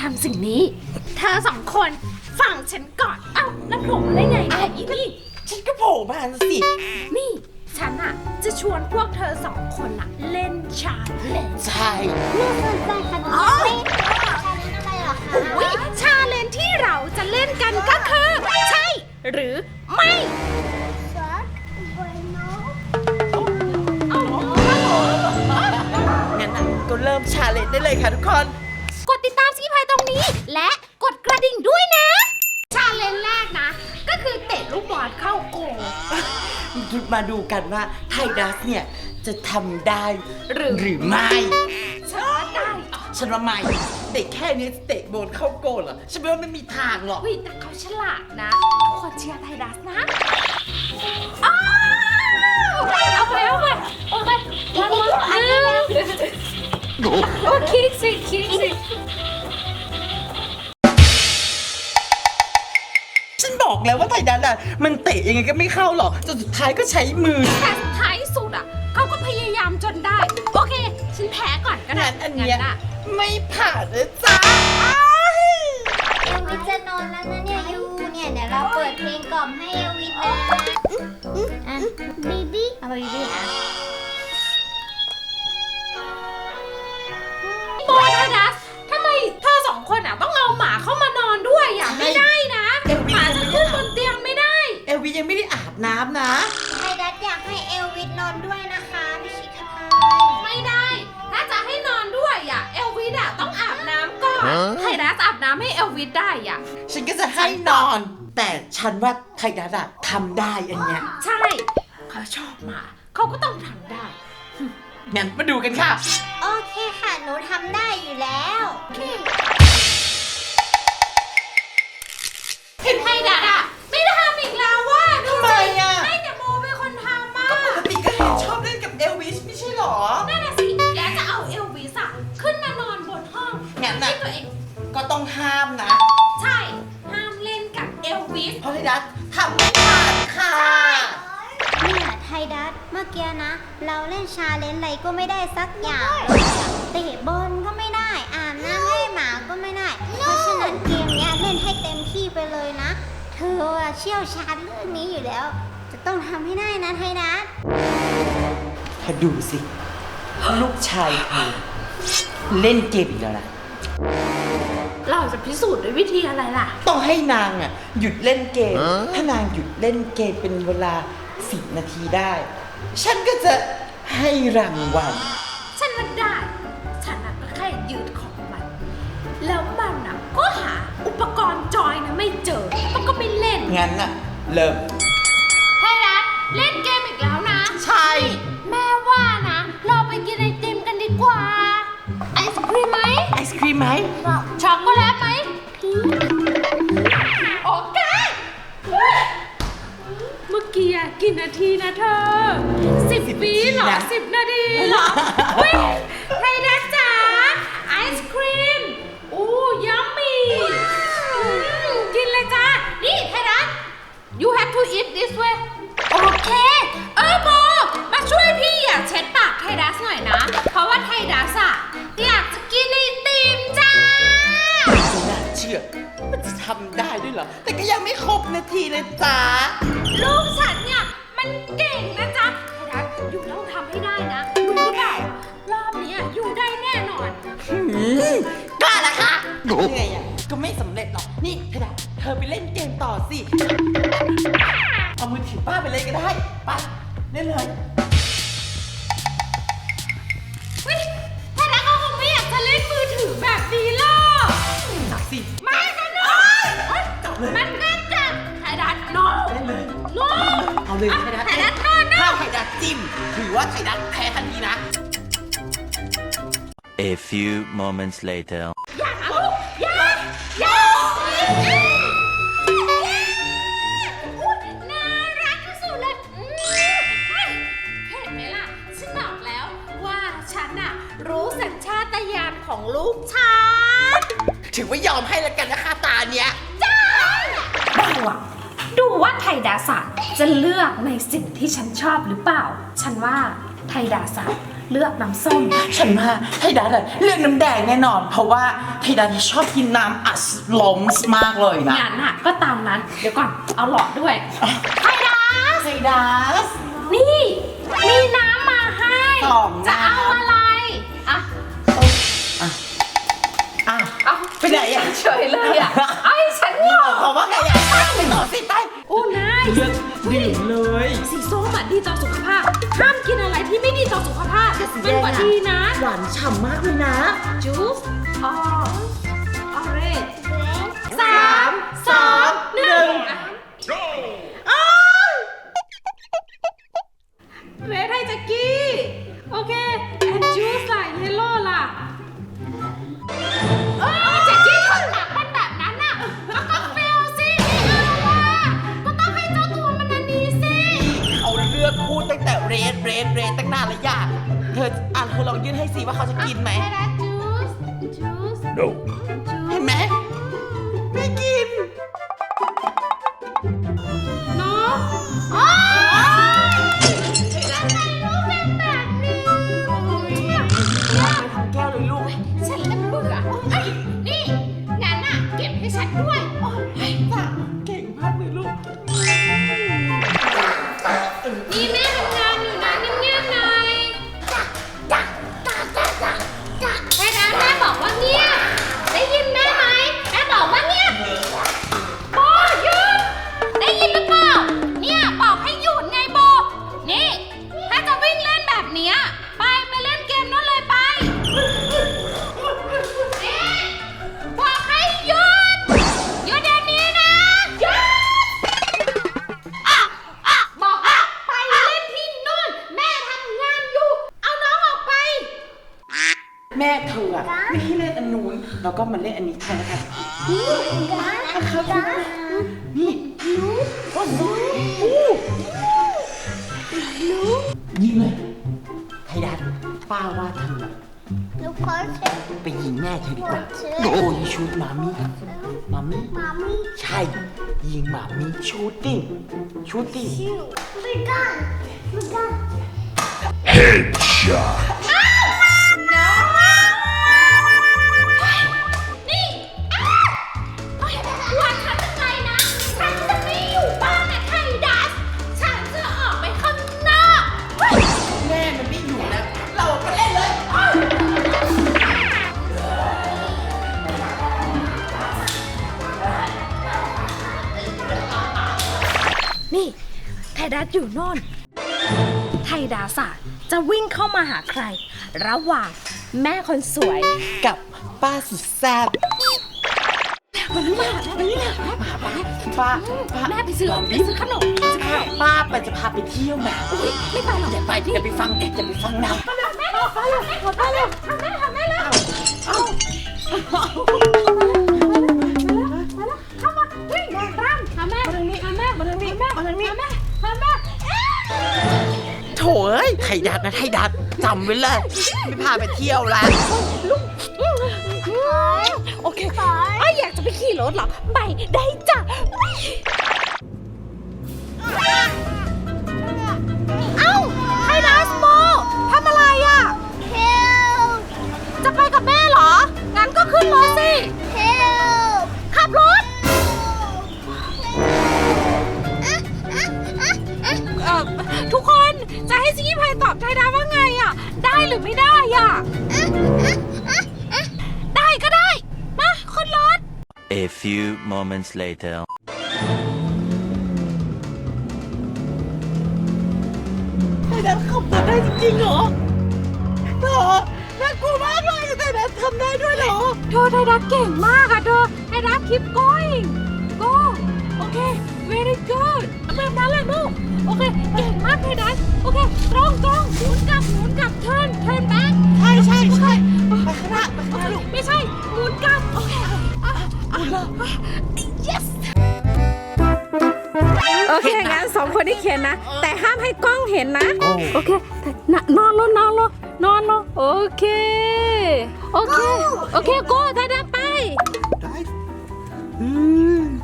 ทำสิ่งนี้ เธอสองคนฟังฉันก่อน เอ้าแล้วผมได้ไงเนี่ยอีนี่ ฉันก็โผล่มาสิ นี่ ฉันอะจะชวนพวกเธอสองคนอะเล่นชาเลนจ์ใช่ น่าสนใจค่ะน้องเต้ชาเลนอะไรเหรอคะอุ๊ยชาเลนจ์ที่เราจะเล่นกันก็คือ ใช่ หรือไม่ซักบวยนกงั้นน่ะก็เริ่มชาเลนจ์ได้เลยค่ะทุกคน นี้และกดกระดิ่งด้วยนะ ชาเลนจ์แรกนะ ก็คือเตะลูกบอลเข้าโกลมาดูกันว่าไทดัสเนี่ย จะทำได้หรือหรือไม่ฉันว่าได้ฉันว่าไม่เด็กแค่นี้เตะโบนเข้าโกลเหรอฉันว่าไม่มีทางหรอกวิแต่เขาฉลาดนะทุกคนเชียร์ไทดัสนะอ้าวเอาไปเอาไปเอาไปวันวันโอ้คิดสิคิดสิ บอกแล้วว่าไทดัสอะมันเตะยังไงก็ไม่เข้าหรอกจนสุดท้ายก็ใช้มือ แต่ท้ายสุดอะเขาก็พยายามจนได้ โอเค ฉันแพ้ก่อนก็ได้งั้นอันเนี้ยงั้อะไม่ผ่านนะจ๊ะอ้ายเอลวิสจะนอนแล้วนะเนี่ยยูเนี่ยเดี๋ยวเราเปิดเพลงกล่อมให้เอลวิสนะอะบีบี้เอาบีบี้อะ ยังไม่ได้อาบน้ำนะไทดัสอยากให้เอลวิสนอนด้วยนะคะพี่ชิคาพายไม่ได้ ถ้าจะให้นอนด้วยอะ เอลวิสอะต้องอาบน้ำก่อนไทดัสอาบน้ำให้เอลวิสได้อะ ฉันก็จะให้นอน แต่ฉันว่าไทดัสอะทำได้อันเนี้ย ใช่ เขาชอบหมา เขาก็ต้องทำได้ งั้นมาดูกันค่ะ โอเคค่ะ หนูทำได้อยู่แล้ว งงั้นน่ะที่ตัวเองก็ต้องห้ามนะใช่ ห้ามเล่นกับเอลวิส เพราะไทดัสทำไม่ผ่านค่ะเนี่ยไทดัสเมื่อกี้นะ เราเล่นชาเลนจ์อะไรก็ไม่ได้สักอย่างเลยอะเตะบอลก็ไม่ได้อาบน้ำให้หมาก็ไม่ได้ เพราะฉะนั้นเกมเนี้ยเล่นให้เต็มที่ไปเลยนะ เธออะเชี่ยวชาญเรื่องนี้อยู่แล้ว จะต้องทำให้ได้นะไทดัสพอดูสิ ลูกชายเธอเล่นเกมอีกแล้วนะ เราจะพิสูจน์ด้วยวิธีอะไรล่ะ ต้องให้นางอะหยุดเล่นเกม ถ้านางหยุดเล่นเกมเป็นเวลาสิบนาทีได้ ฉันก็จะให้รางวัล ฉันว่าได้ ฉันน่ะก็แค่ยืดของมัน แล้วมันน่ะก็หาอุปกรณ์จอยนะไม่เจอ มันก็ไม่เล่น งั้นน่ะ เริ่มไทรัสเล่นเกมอีกแล้วนะ ใช่ ครีมไหม ช็อกโกแลตไหมโอเคเมื่อกี้อะกี่นาทีนะเธอสิบสิบปีเหรอนาทีนะสิบนาทีเหรอเฮ้ยไทรัสจ๋าไอ ไม่ครบนาทีเลยจ้าลูกฉันเนี่ย มันเก่งนะจ๊ะไทดัสอยู่ต้องทำให้ได้นะรู้หรือเปล่ารอบเนี้ยอยู่ได้แน่นอนหืมกล้าละค่ะยังไงอะก็ไม่สำเร็จหรอก นี่เธอเธอไปเล่นเกมต่อสิ เอามือถือป้าไปเลยก็ได้ ไป เล่นเลย A few moments later. อย่านะลูกอย่าอย่าอุ๊ยน่ารักที่สุดเลยอืมเฮ้ยเห็นไหมล่ะ ฉันบอกแล้วว่าฉันน่ะรู้สัญชาตญาณของลูกฉันถือว่ายอมให้แล้วกันนะคะตาเนี้ย จ้าดูอะดูว่าไทยดาศาสตร์จะเลือกในสิ่งที่ฉันชอบหรือเปล่า ฉันว่าไทยดาศาสตร์ เลือกน้ำส้ม ฉันว่าไทยดัตอะเลือกน้ำแดงแน่นอน เพราะว่าไทยดัตชอบกินน้ำอัดลมมากเลยนะงานน่ะก็ตามนั้น เดี๋ยวก่อน เอาหลอดด้วยไทดัสไทยดัสนี่ มีน้ำมาให้ สองจะน้ำเอาอะไร อะอะ เอาไปไหนอะเฉยเลยอะเอาให้ฉันหน่อยเขาว่าไงอะไปต่อสิไปโอ้นาย เลือกดื่มเลย สีส้มอะดีต่อสุขภาพ ห้ามาพเป็นกว่าดีนะ หวานฉ่ำมากเลยนะ จูสอออ ว่าเขาจะกินไหมให้ได้จูสจูส No. เห็นไหมไม่กินเนาะอ๋อทำไมลูกเป็นแบบนี้เนี่ยไปทำแก้วเลยลูก ฉันเริ่มเบื่อเอ้ยนี่งั้นน่ะเก็บให้ฉันด้วยโอ้ยจ้ะเก่งมากเลยลูกนี่แม่ อันนู้นแล้วก็มาเล่นอันนี้แทนนะคะนี่รู้ว่ารู้รู้ยิงเลยไทยดันป้าว่าเธออะลูกขอเช็ดไปยิงแม่เธอดีกว่าเชื่อโอ้ยชุดมามี่มามี่มามี่ใช่ ยิงหมามี่ชูตติ้งชูตติ้งชิวไม่ได้ไม่ได้ Headshot. ดัสอยู่โน่น ไทยดัสอะจะวิ่งเข้ามาหาใคร ระหว่างแม่คนสวยกับป้าสุดแซ่บมานี่มามานี่มาป้าป้าแม่ไปซื้อไปซื้อขนมซื้อขนมป้าไปจะพาไปเที่ยวแหมอุ๊ยไม่ไปหรอกอย่าไปอย่าไปฟังอย่าไปฟังนางแม่ไปเลยแม่ไปเลยทำแม่ทำแม่เลยเอาเข้า ไทยดัดนะไทยดัดจำไว้เลยไม่พาไปเที่ยวละโอเคไอ้อยากจะไปขี่รถเหรอ ไปได้จ้ะ ให้ซิกี้พายตอบไทยดาว่าไงอะ ได้หรือไม่ได้อะ ได้ก็ได้ มาขึ้นรถ A few moments later. ไทยดัดขับรถได้จริงๆเหรอเหรอน่ากลัวมากเลยไทยดัดทำได้ด้วยเหรอ เธอไทยดัสเก่งมากอะเธอไทยดัส keep going go โอเค very good แบบนั้นเลยมุกโอเค เก่งมากเลยดันโอเค ตรงตรงหมุนกลับหมุนกลับ turn turn back ใช่ใช่ใช่ไปข้น้าไปข้น้าลูก ไม่ใช่ หมุนกลับ โอเคอะอะ yes โอเค งั้นสองคนที่เขียนนะ แต่ห้ามให้กล้องเห็นนะ โอเคนอนลงนอนลงนอนลงโอเค โอเค โอเคกูถ้าได้ไป Dive. Mm.